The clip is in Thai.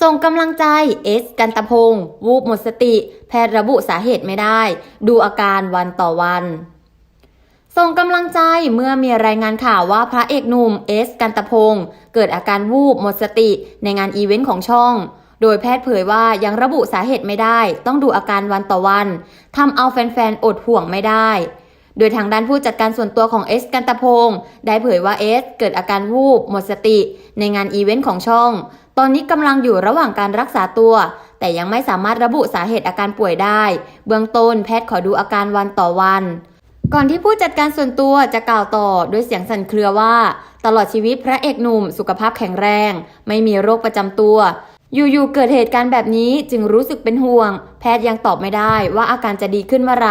ส่งกำลังใจเอสกันตะพงศ์วูบหมดสติ แพทย์ระบุสาเหตุไม่ได้ ดูอาการวันต่อวัน ส่งกำลังใจเมื่อมีรายงานข่าวว่าพระเอกหนุ่มเอสกันตะพงศ์เกิดอาการวูบหมดสติในงานอีเวนต์ของช่อง โดยแพทย์เผยว่ายังระบุสาเหตุไม่ได้ ต้องดูอาการวันต่อวันทำเอาแฟนๆอดห่วงไม่ได้ โดยทางด้านผู้จัดการส่วนตัวของเอสกันตะพงศ์ได้เผยว่าเอสเกิดอาการวูบหมดสติ ในงานอีเวนต์ของช่อง ตอนนี้กำลังอยู่ระหว่างการรักษาตัว แต่ยังไม่สามารถระบุสาเหตุอาการป่วยได้ เบื้องต้นแพทย์ขอดูอาการวันต่อวันก่อนที่ผู้จัดการส่วนตัวจะกล่าวต่อด้วยเสียงสั่นเครือว่า ตลอดชีวิตพระเอกหนุ่มสุขภาพแข็งแรง ไม่มีโรคประจำตัว อยู่ๆเกิดเหตุการณ์แบบนี้จึงรู้สึกเป็นห่วง แพทย์ยังตอบไม่ได้ว่าอาการจะดีขึ้นเมื่อไหร